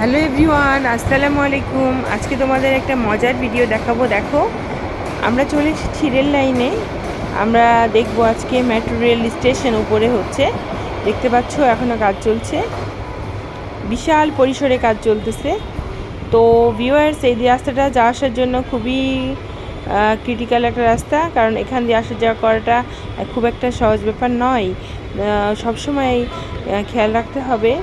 Hello everyone, আসসালামু আলাইকুম। আজকে তোমাদের একটা মজার ভিডিও দেখাবো। দেখো, আমরা চলে এসেছি রেল লাইনে আমরা দেখব আজকে মেট্রো রেল স্টেশন উপরে হচ্ছে। দেখতে পাচ্ছ এখনও কাজ চলছে। বিশাল পরিসরে কাজ চলতেছে। তো ভিউয়ার্স এই রাস্তাটা যাওয়া আসার জন্য খুবই ক্রিটিক্যাল একটা রাস্তা। কারণ এখান দিয়ে আসা যাওয়া করাটা খুব একটা সহজ ব্যাপার নয়। সবসময় খেয়াল রাখতে হবে।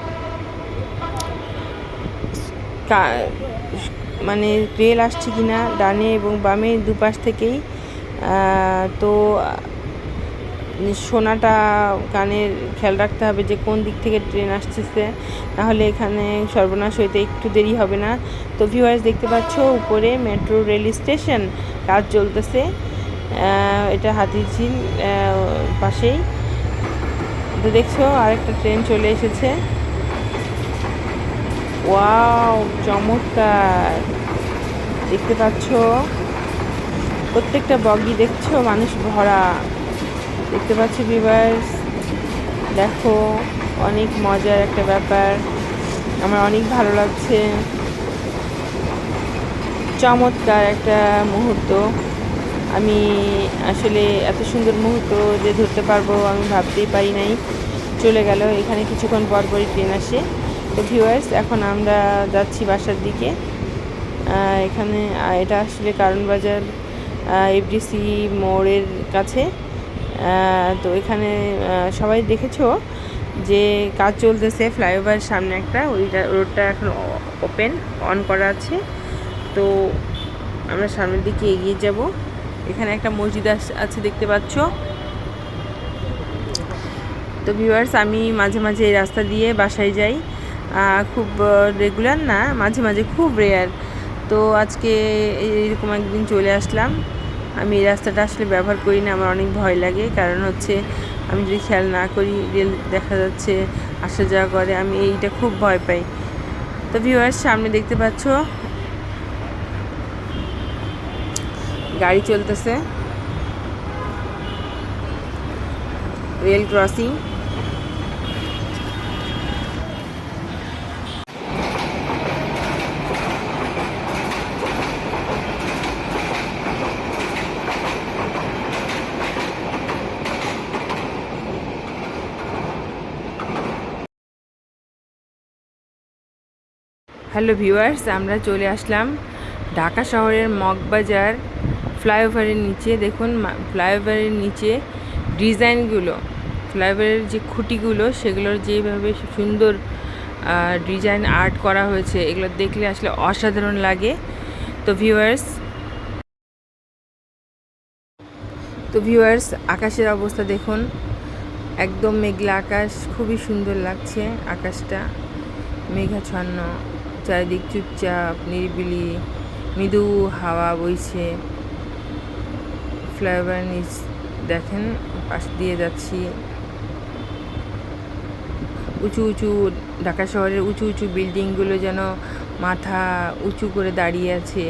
মানে রেল আসছে কি না ডানে এবং বামে দুপাশ থেকেই তো, সোনাটা কানের খেয়াল রাখতে হবে যে কোন দিক থেকে ট্রেন আসতেছে, নাহলে এখানে সর্বনাশ হইতে একটু দেরি হবে না। তো ভিউয়ার্স দেখতে পাচ্ছ, উপরে মেট্রো রেল স্টেশন কাজ চলতেছে এটা হাতিঝিল পাশেই। তো দেখছ, আরেকটা ট্রেন চলে এসেছে। ওয়াও চমৎকার। দেখতে পাচ্ছ? প্রত্যেকটা বগি দেখছ? মানুষ ভরা। দেখতে পাচ্ছ ভিভার্স দেখো, অনেক মজার একটা ব্যাপার। আমার অনেক ভালো লাগছে। চমৎকার একটা মুহূর্ত। আমি আসলে এত সুন্দর মুহূর্ত যে ধরতে পারব, আমি ভাবতেই পারি নাই। চলে গেল। এখানে কিছুক্ষণ পর পরই ট্রেন আসে। ভিউয়ার্স এখন আমরা যাচ্ছি বাসার দিকে। এখানে এটা আসলে কারণ বাজার এফডিসি মোড়ের কাছে। তো এখানে সবাই দেখেছ যে কাজ চলতেছে, ফ্লাইওভার সামনে একটা, ওইটা, রোডটা এখন ওপেন, অন করা আছে। তো আমরা সামনের দিকে এগিয়ে যাব। এখানে একটা মসজিদ আছে দেখতে পাচ্ছ। তো ভিউয়ার্স আমি মাঝে মাঝে এই রাস্তা দিয়ে বাসায় যাই। খুব রেগুলার না, মাঝে মাঝে খুব রেয়ার তো আজকে এইরকম একদিন চলে আসলাম। আমি এই রাস্তাটা আসলে ব্যবহার করি না, আমার অনেক ভয় লাগে। কারণ হচ্ছে, আমি যদি খেয়াল না করি, রেল দেখা যাচ্ছে, আসা যাওয়া করে, আমি এইটা খুব ভয় পাই। তো ভিউয়ার্স সামনে দেখতে পাচ্ছ? গাড়ি চলতেছে। রেল ক্রসিং হ্যালো ভিউয়ার্স, আমরা চলে আসলাম ঢাকা শহরের মগবাজার ফ্লাইওভারের নিচে। দেখুন ফ্লাইওভারের নিচে ডিজাইনগুলো, ফ্লাইওভারের যে খুঁটিগুলো, সেগুলোর যেভাবে সুন্দর ডিজাইন আর্ট করা হয়েছে, এগুলো দেখলে আসলে অসাধারণ লাগে। তো ভিউয়ার্স তো ভিউয়ার্স, আকাশের অবস্থা দেখুন। একদম মেঘলা আকাশ, খুবই সুন্দর লাগছে আকাশটা, মেঘাচ্ছন্ন। চারিদিক চুপচাপ, নিরিবিলি, মৃদু হাওয়া বইছে। ফ্লাইওভার নিচ, দেখেন, পাশ দিয়ে যাচ্ছি। উঁচু উঁচু, ঢাকা শহরের উঁচু উঁচু বিল্ডিংগুলো যেন মাথা উঁচু করে দাঁড়িয়ে আছে।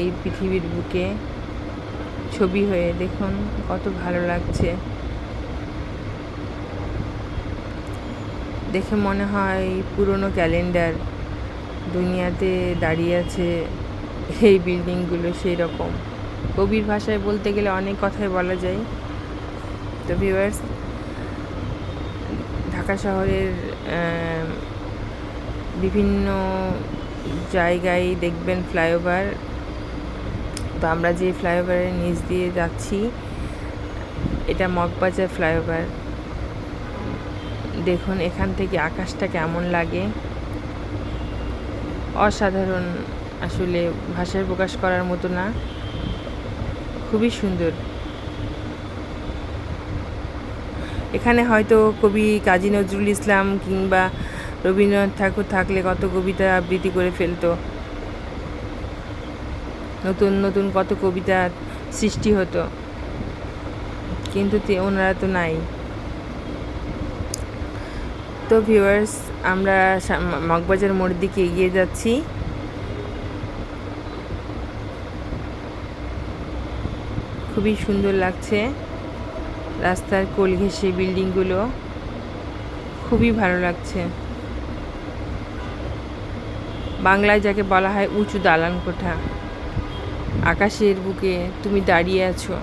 এই পৃথিবীর বুকে ছবি হয়ে, দেখুন, কত ভালো লাগছে। দেখে মনে হয় পুরনো ক্যালেন্ডার দুনিয়াতে দাঁড়িয়ে আছে, এই বিল্ডিংগুলো সেই রকম। কবির ভাষায় বলতে গেলে অনেক কথাই বলা যায়। তো ভিউয়ার্স ঢাকা শহরের বিভিন্ন জায়গায় দেখবেন ফ্লাইওভার। তো আমরা যে ফ্লাইওভারের নিচ দিয়ে যাচ্ছি, এটা মগবাজার ফ্লাইওভার। দেখুন, এখান থেকে আকাশটা কেমন লাগে। অসাধারণ আসলে ভাষায় প্রকাশ করার মতো না। খুবই সুন্দর। এখানে হয়তো কবি কাজী নজরুল ইসলাম কিংবা রবীন্দ্রনাথ ঠাকুর থাকলে কত কবিতা আবৃত্তি করে ফেলতো। নতুন নতুন কত কবিতা সৃষ্টি হতো। কিন্তু ওনারা তো নাই। তো ভিউয়ার্স আমরা মগবাজার মোড়ের দিকে এগিয়ে যাচ্ছি। খুবই সুন্দর লাগছে রাস্তার কোল ঘেঁষে বিল্ডিংগুলো। খুবই ভালো লাগছে। বাংলায় যাকে বলা হয় উঁচু দালান কোঠা। আকাশের বুকে তুমি দাঁড়িয়ে আছো।